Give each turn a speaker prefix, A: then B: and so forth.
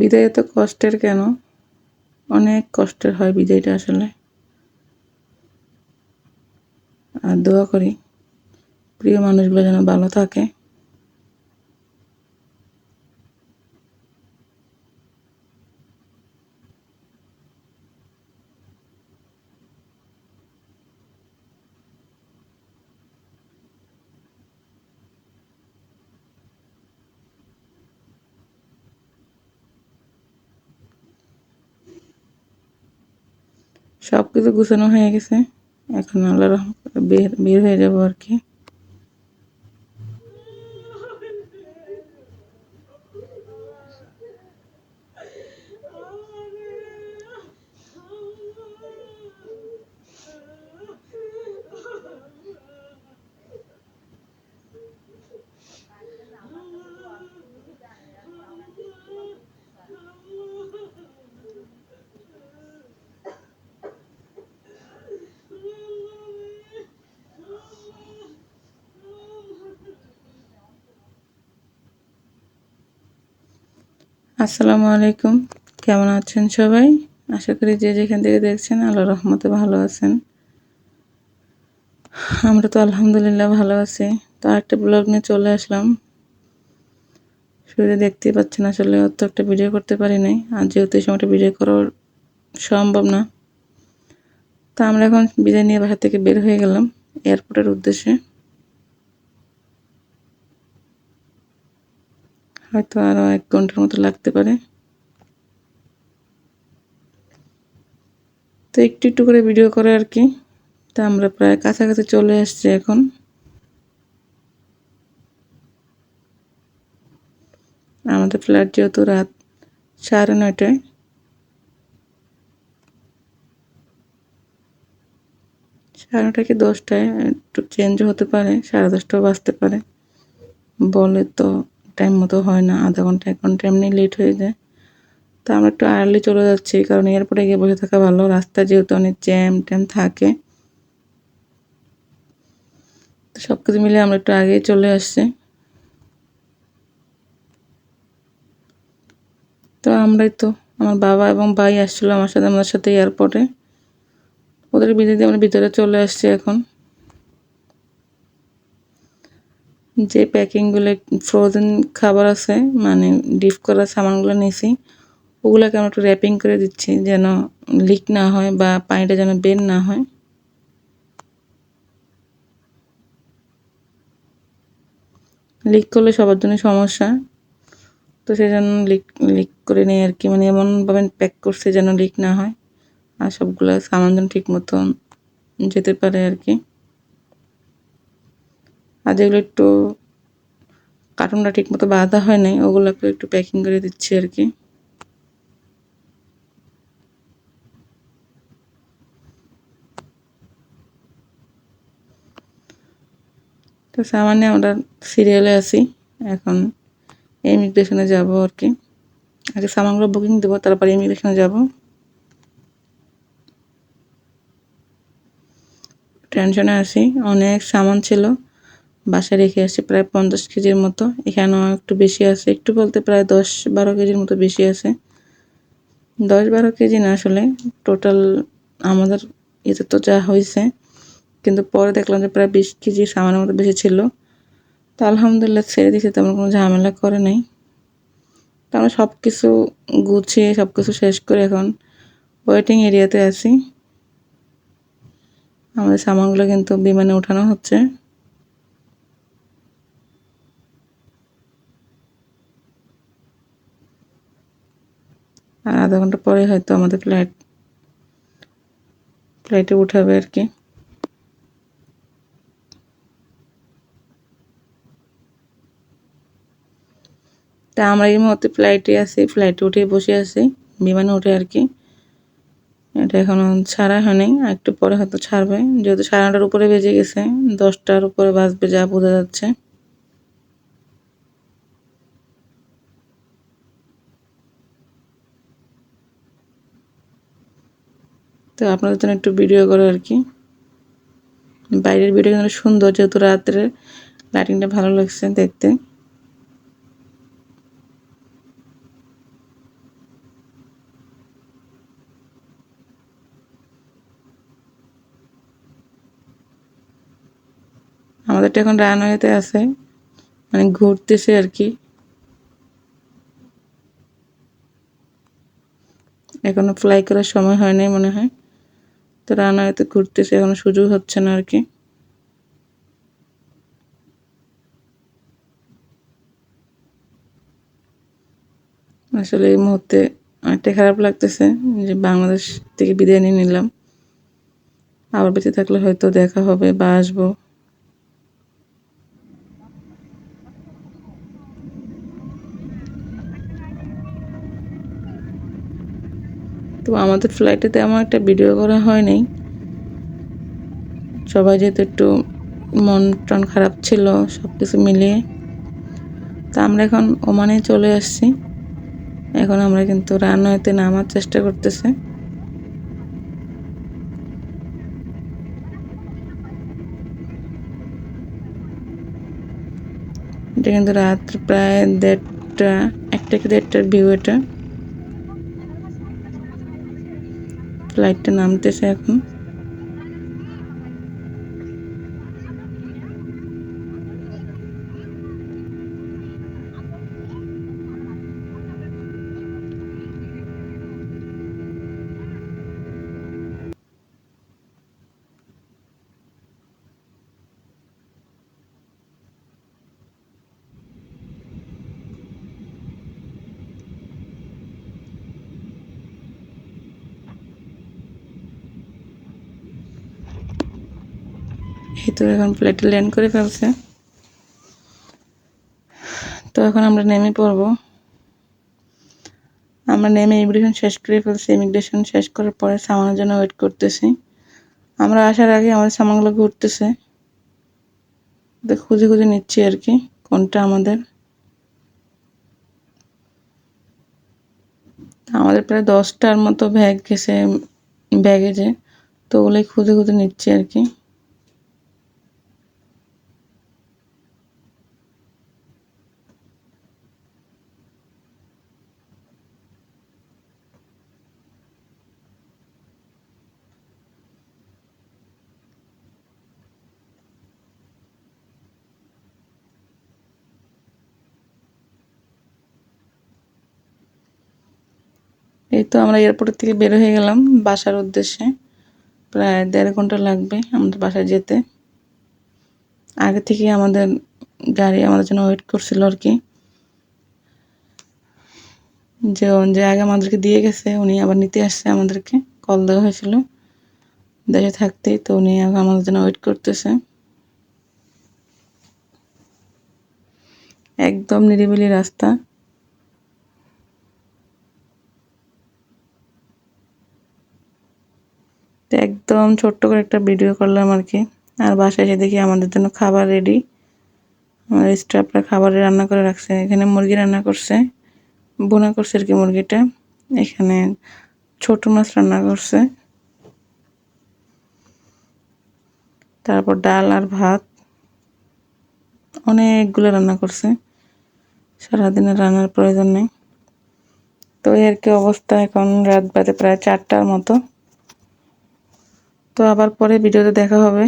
A: বিদায় এত কষ্টের কেন? অনেক কষ্টের হয় বিদায়টা আসলে। আর দোয়া করি, প্রিয় মানুষগুলো যেন ভালো থাকে। সব কিছু গুছানো হয়ে গেছে। এখন আল্লাহ রহমতে বের বের হয়ে যাব আর কি। আসসালামু আলাইকুম। কেমন আছেন সবাই? আশা করি যে যেখান থেকে দেখছেন আল্লাহ রহমতে ভালো আছেন। আমরা তো আলহামদুলিল্লাহ ভালো আছি। তো আরেকটা ব্লগ নিয়ে চলে আসলাম। শুরুতে দেখতেই পাচ্ছেন আসলে অত একটা ভিডিও করতে পারি নাই। আর যেহেতু এই সময়টা ভিডিও করার সম্ভব না। তা আমরা এখন বিদায় নিয়ে বাসা থেকে বের হয়ে গেলাম এয়ারপোর্টের উদ্দেশ্যে। হয়তো আরও এক ঘণ্টার মতো লাগতে পারে। তো একটু একটু করে ভিডিও করে আর কি। তা আমরা প্রায় কাছাকাছি চলে আসছি এখন। আমাদের ফ্ল্যাট যেহেতু রাত সাড়ে নয়টায়। সাড়ে নটা কি দশটায় একটু চেঞ্জ হতে পারে, সাড়ে দশটাও বাজতে পারে। বলে তো টাইম মতো হয় না, আধা ঘণ্টা, এক ঘণ্টা এমনি লেট হয়ে যায়। তো আমরা একটু আর্লি চলে যাচ্ছি, কারণ এয়ারপোর্টে গিয়ে বসে থাকা ভালো। রাস্তা যেহেতু অনেক জ্যাম ট্যাম থাকে। তো সব কিছু মিলে আমরা একটু আগেই চলে আসছি। তো আমরাই তো, আমার বাবা এবং ভাই আসছিল আমার সাথে, আমাদের সাথে এয়ারপোর্টে ওদের বিদায় দিয়ে আমরা ভিতরে চলে আসছি এখন। যে প্যাকিংগুলো ফ্রোজেন খাবার আছে মানে ডিপ করা সামানগুলো নিয়েছি ওগুলোকে আমরা একটু র্যাপিং করে দিচ্ছি যেন লিক না হয় বা পানিটা যেন বের না হয়। লিক করলে সবার জন্য সমস্যা। তো সেই জন্য লিক লিক করে নিয়ে আর কি মানে এমনভাবে প্যাক করছে যেন লিক না হয়। আর সবগুলো সামান যেন ঠিক মতন যেতে পারে আর কি। আর যেগুলো একটু কার্টুনটা ঠিক মতো বাঁধা হয় নাই ওগুলোকে একটু প্যাকিং করে দিচ্ছি আর কি। তো সামান্য আমরা সিরিয়ালে আছি, এখন ইমিগ্রেশনে যাব আর কি। আগে সামানগুলো বুকিং দেবো, তারপরে ইমিগ্রেশনে যাব। টেনশনে আছি, অনেক সামান ছিল। বাসায় রেখে আসছি প্রায় পঞ্চাশ কেজির মতো। এখানেও একটু বেশি আছে, একটু বলতে প্রায় দশ বারো কেজির মতো বেশি আছে। দশ বারো কেজি না আসলে টোটাল আমাদের এতে তো যা হয়েছে। কিন্তু পরে দেখলাম যে প্রায় বিশ কেজি সামানের মতো বেশি ছিল। তো আলহামদুলিল্লাহ ছেড়ে দিয়েছে, তেমন কোনো ঝামেলা করে নাই। তো আমরা সব কিছু গুছিয়ে সব কিছু শেষ করে এখন ওয়েটিং এরিয়াতে আছি। আমাদের সামানগুলো কিন্তু বিমানে উঠানো হচ্ছে। আর আধা ঘণ্টা পরে হয়তো আমাদের ফ্লাইট ফ্লাইটে উঠাবে আর কি। তা আমরা এই মুহূর্তে ফ্লাইটে আছি ফ্লাইটে উঠে বসে আছি, বিমানে উঠে আর কি। এটা এখনও ছাড়া হয়নি একটু পরে হয়তো ছাড়বে। যেহেতু সাড়ে নটার উপরে বেজে গেছে, দশটার উপরে বাজবে যা বোঝা যাচ্ছে। তো আপনাদের জন্য একটু ভিডিও করে আর কি। বাইরের ভিডিও কিন্তু সুন্দর, যেহেতু রাত্রে লাইটিংটা ভালো লাগছে দেখতে। আমাদেরটা এখন রানওয়েতে আছে মানে ঘুরতেছে আর কি। এখনও ফ্লাই করার সময় হয়নি মনে হয়। তো রানওয়েতে ঘুরতেছে, এখন সুযোগ হচ্ছে না আর কি। আসলে এই মুহূর্তে অনেকটা খারাপ লাগতেছে যে বাংলাদেশ থেকে বিদায় নিয়ে নিলাম। আবার বেঁচে থাকলে হয়তো দেখা হবে বা আসব। তো আমাদের ফ্লাইটে তেমন একটা ভিডিও করা হয়নি। সবাই যেহেতু একটু মন টন খারাপ ছিল সব কিছু মিলিয়ে। তা আমরা এখন ওমানে চলে আসছি। এখন আমরা কিন্তু রানওয়েতে নামার চেষ্টা করতেছে। এটা কিন্তু রাত প্রায় দেড়টা, একটা কি দেড়টার ভিউ এটা। ফ্লাইটটা নামতেছে এখন। তো এখন ফ্লাইটে ল্যান্ড করে ফেলছে। তো এখন আমরা নেমে পড়ব। আমরা নেমে ইমিগ্রেশন শেষ করে ফেলছি। ইমিগ্রেশন শেষ করার পরে সামানের জন্য ওয়েট করতেছি। আমরা আসার আগে আমাদের সামানগুলো ঘুরতেছে। খুঁজে খুঁজে নিচ্ছি আর কি, কোনটা আমাদের। আমাদের প্রায় দশটার মতো ব্যাগ গেছে ব্যাগেজে তো ওগুলোই খুঁজে খুঁজে নিচ্ছি আর কি। এই তো আমরা এয়ারপোর্ট থেকে বের হয়ে গেলাম বাসার উদ্দেশ্যে। প্রায় দেড় ঘণ্টা লাগবে আমাদের বাসায় যেতে। আগে থেকে আমাদের গাড়ি আমাদের জন্য ওয়েট করছিল আর কি। যে যে আগে আমাদেরকে দিয়ে গেছে, উনি আবার নিতে আসছে আমাদেরকে। কল দেওয়া হয়েছিল। দেশে থাকতেই তো উনি আমাদের জন্য ওয়েট করতেছে। একদম নিরিবিলি রাস্তা। তো একদম ছোট্ট করে একটা ভিডিও করলাম আর কি আর বাসায় এসে দেখি আমাদের জন্য খাবার রেডি আমাদের স্টাফরা খাবার রান্না করে রাখছে। এখানে মুরগি রান্না করছে। বোনা করছে আর কি মুরগিটা। এখানে ছোট মাছ রান্না করছে। তারপর ডাল আর ভাত। অনেকগুলো রান্না করছে। সারাদিনের রান্নার প্রয়োজন নেই। তো এর কি অবস্থা। এখন রাত বাজে প্রায় চারটার মতো। তো আবার পরে ভিডিওতে দেখা হবে।